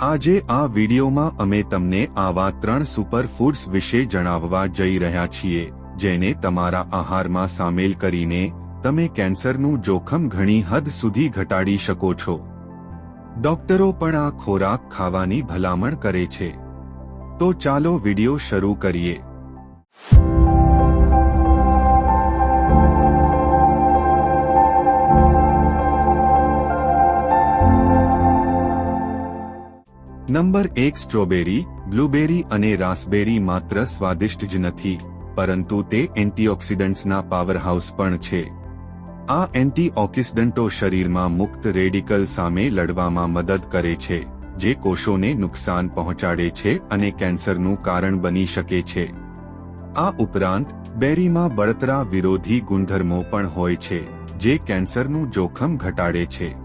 આજે આ વિડીયોમાં અમે તમને આવા ત્રણ સુપરફૂડ્સ વિશે જણાવવા જઈ રહ્યા છીએ, જેને તમારા આહારમાં સામેલ કરીને તમે કેન્સરનું જોખમ ઘણી હદ સુધી ઘટાડી શકો છો. ડોક્ટરો પણ આ ખોરાક ખાવાની ભલામણ કરે છે. તો ચાલો વિડિયો શરૂ કરીએ. નંબર એક સ્ટ્રોબેરી, બ્લુબેરી અને રાસબેરી માત્ર સ્વાદિષ્ટ જ નથી, પરંતુ તે એન્ટીઓક્સિડન્ટ્સના પાવરહાઉસ પણ છે. આ એન્ટીઓક્સિડન્ટો શરીરમાં મુક્ત રેડિકલ સામે લડવામાં મદદ કરે છે, જે કોષોને નુકસાન પહોંચાડે છે અને કેન્સરનું કારણ બની શકે છે. આ ઉપરાંત, બેરીમાં બળતરા વિરોધી ગુણધર્મો પણ હોય છે, જે કેન્સરનું જોખમ ઘટાડે છે.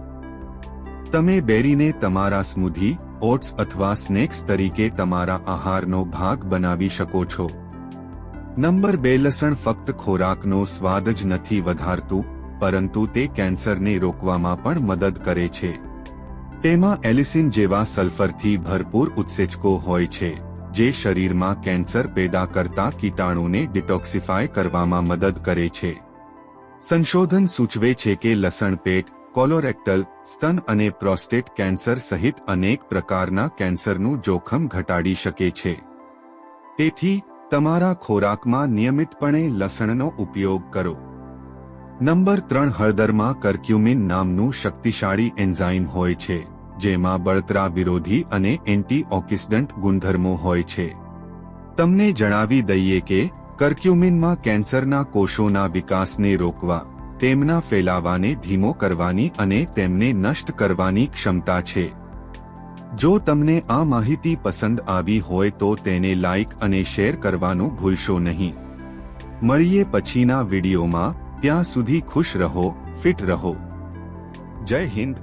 તમે બેરીને તમારા સ્મૂધી ઓટ્સ અથવા સ્નેક્સ તરીકે તમારા આહારનો ભાગ બનાવી શકો છો. નંબર બે, લસણ ફક્ત ખોરાકનો સ્વાદ જ નથી વધારતું, પરંતુ તે કેન્સરને રોકવામાં પણ મદદ કરે છે. તેમાં એલિસિન જેવા સલ્ફરથી ભરપૂર ઉત્સેચકો હોય છે, જે શરીરમાં કેન્સર પેદા કરતા કીટાણુને ડિટોક્સિફાય કરવામાં મદદ કરે છે. સંશોધન સૂચવે છે કે લસણ પેટ કોલોરેક્ટલ, સ્તન અને પ્રોસ્ટેટ કેન્સર સહિત અનેક પ્રકારના કેન્સરનું જોખમ ઘટાડી શકે છે. તેથી, તમારા ખોરાકમાં નિયમિતપણે લસણનો ઉપયોગ કરો. નંબર ત્રણ હળદરમાં કર્ક્યુમિન નામનું શક્તિશાળી એન્ઝાઇમ હોય છે, જેમાં બળતરા વિરોધી અને એન્ટીઓક્સિડન્ટ ગુણધર્મો હોય છે. તમને જણાવી દઈએ કે કર્ક્યુમિનમાં કેન્સરના કોષોના વિકાસને રોકવા તેમના ફેલાવાને ધીમો કરવાની અને તેમને નષ્ટ કરવાની ક્ષમતા છે. જો તમને આ માહિતી પસંદ આવી હોય તો તેને લાઇક અને શેર કરવાનું ભૂલશો નહીં. મળીએ પછીના વિડીયોમાં, ત્યાં સુધી ખુશ રહો, ફિટ રહો. જય હિન્દ.